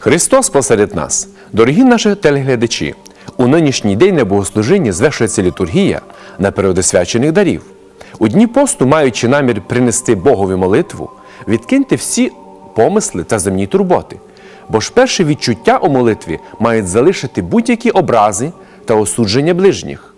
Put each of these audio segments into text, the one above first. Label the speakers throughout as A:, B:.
A: Христос посеред нас, дорогі наші телеглядачі, у нинішній день на богослужінні звершується літургія напереди свячених дарів. У дні посту, маючи намір принести Богові молитву, відкиньте всі помисли та земні турботи, бо ж перше відчуття у молитві мають залишити будь-які образи та осудження ближніх.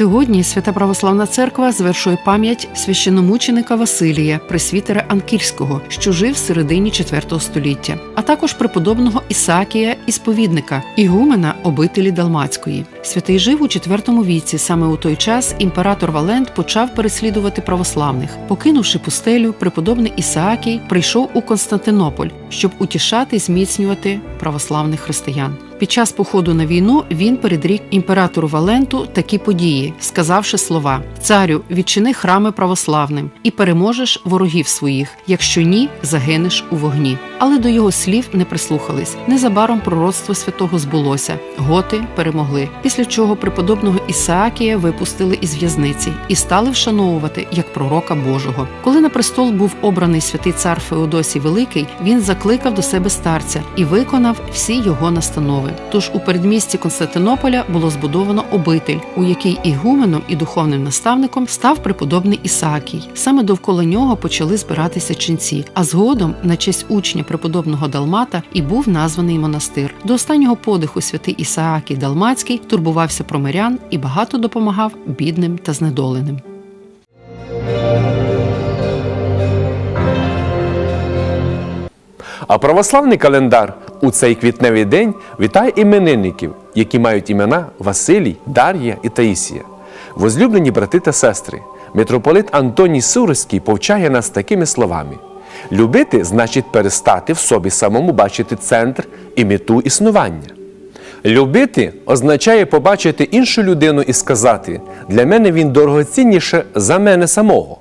B: Сьогодні Свята Православна Церква звершує пам'ять священомученика Василія, пресвітера Анкірського, що жив в середині IV століття, а також преподобного Ісакія, ісповідника, ігумена обителі Далмацької. Святий жив у IV віці. Саме у той час імператор Валент почав переслідувати православних. Покинувши пустелю, преподобний Ісаакій прийшов у Константинополь, щоб утішати і зміцнювати православних християн. Під час походу на війну він передрік імператору Валенту такі події, сказавши слова: Царю, відчини храми православним і переможеш ворогів своїх. Якщо ні, загинеш у вогні. Але до його слів не прислухались. Незабаром пророцтво святого збулося. Готи перемогли. Після чого преподобного Ісаакія випустили із в'язниці і стали вшановувати як пророка Божого. Коли на престол був обраний святий цар Феодосій Великий, він закликав до себе старця і виконав всі його настанови. Тож у передмісті Константинополя було збудовано обитель, у якій ігуменом і духовним наставником став преподобний Ісаакій. Саме довкола нього почали збиратися ченці, а згодом на честь учня преподобного Далмата і був названий монастир. До останнього подиху святий Ісаакій Далмацький турбувався про мирян і багато допомагав бідним та знедоленим.
A: А православний календар у цей квітневий день вітає іменинників, які мають імена Василій, Дар'я і Таїсія. Возлюблені брати та сестри, митрополит Антоній Суриський повчає нас такими словами: любити значить перестати в собі самому бачити центр і мету існування. Любити означає побачити іншу людину і сказати: для мене він дорогоцінніше за мене самого.